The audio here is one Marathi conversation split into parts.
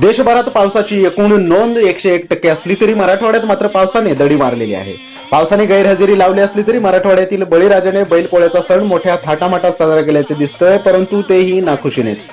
देशभरात पावसाची एकूण नोंद एकशे एक टक्के असली तरी मराठवाड्यात मात्र पावसाने दडी मारलेली आहे. पावसाने गैरहजेरी लावली असली तरी मराठवाड्यातील बळीराजाने बैलपोळ्याचा सण मोठ्या थाटामाटात साजरा केल्याचे दिसतंय परंतु तेही नाखुशीनेच.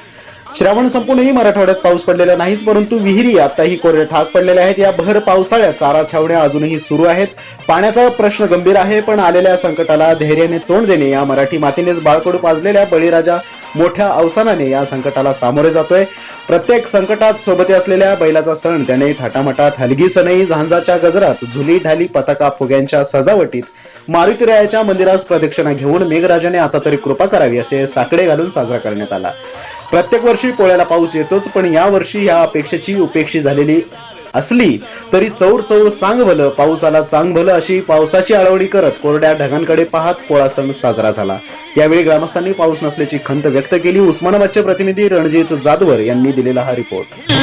श्रावण संपूनही मराठवाड्यात पाऊस पडलेला नाहीच परंतु विहिरी आताही कोरडे ठाक पडलेल्या आहेत. या भर पावसाळ्यात चारा छावण्या अजूनही सुरू आहेत. पाण्याचा प्रश्न गंभीर आहे पण आलेल्या संकटाला धैर्याने तोंड देणे या मराठी मातीनेच बाळकडू पाजलेल्या बळीराजा मोठ्या अवसानाने या संकटाला सामोरे जातोय. प्रत्येक संकटात सोबती असलेल्या बैलाचा सण त्याने थाटामाटात हलगी सनई झांजाच्या गजरात झुली ढाली पताका फुग्यांच्या सजावटीत मारुतीरायाच्या मंदिरास प्रदक्षिणा घेऊन मेघराजाने आता तरी कृपा करावी असे साकडे घालून साजरा करण्यात आला. प्रत्येक वर्षी पोळ्याला पाऊस येतोच पण या वर्षी ह्या अपेक्षेची उपेक्षी झालेली असली तरी चौर चौर चांग भलं पाऊसाला चांग भलं अशी पावसाची आळवणी करत कोरड्या ढगांकडे पाहत पोळा सण साजरा झाला. यावेळी ग्रामस्थांनी पाऊस नसल्याची खंत व्यक्त केली. उस्मानाबादचे प्रतिनिधी रणजित जाधवर यांनी दिलेला हा रिपोर्ट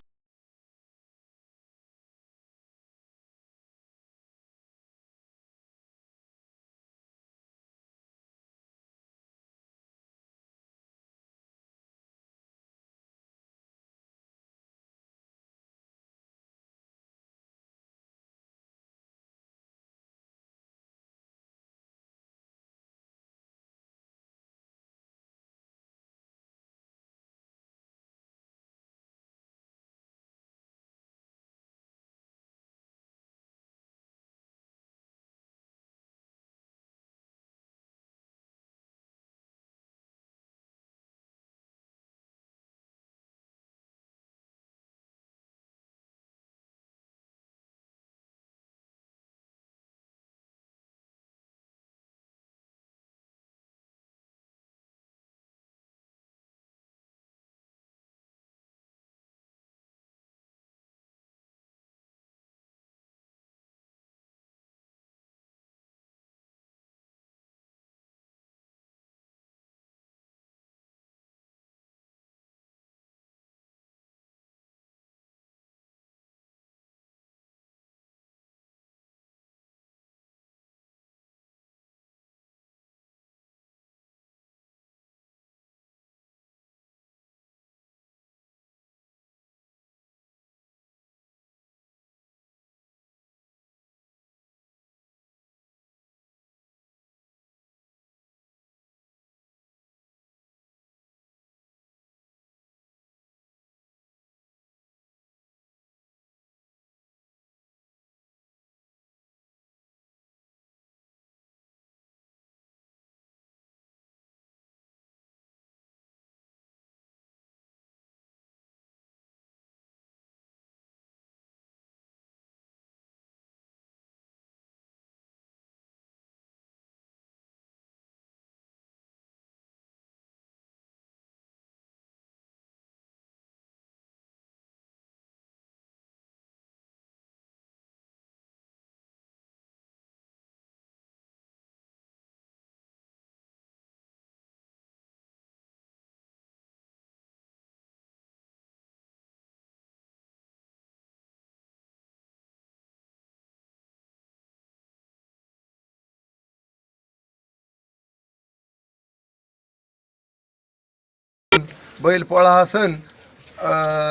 बैलपोळा हा सण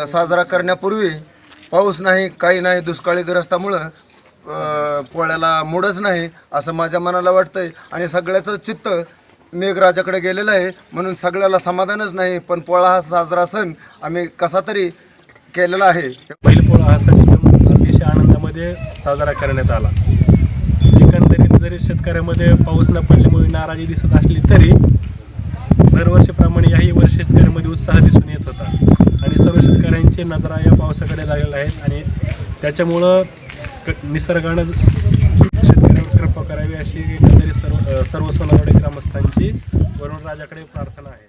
साजरा करण्यापूर्वी पाऊस नाही काही नाही दुष्काळी ग्रस्तामुळं पोळ्याला मोडच नाही असं माझ्या मनाला वाटतंय. आणि सगळ्याचं चित्त मेघराजाकडे गेलेलं आहे. म्हणून सगळ्याला समाधानच नाही पण पोळा हा साजरा सण आम्ही कसा तरी केलेला आहे. बैलपोळा हा सण अतिशय आनंदामध्ये साजरा करण्यात आला. एकंदरीत जरी शेतकऱ्यामध्ये पाऊस न पडल्यामुळे नाराजी दिसत असली तरी दरवर्षीप्रमाणे याही वर्षी शेतकऱ्यामध्ये उत्साह दिसून येत होता. आणि सर्व शेतकऱ्यांचे नजरा या पावसाकडे लागलेल्या आहेत आणि त्याच्यामुळं क निसर्गानं शेतकऱ्यांवर कृपा करावी अशी एकंदरीत सर्व सर्व सोनावडे ग्रामस्थांची वरुणराजाकडे प्रार्थना आहे.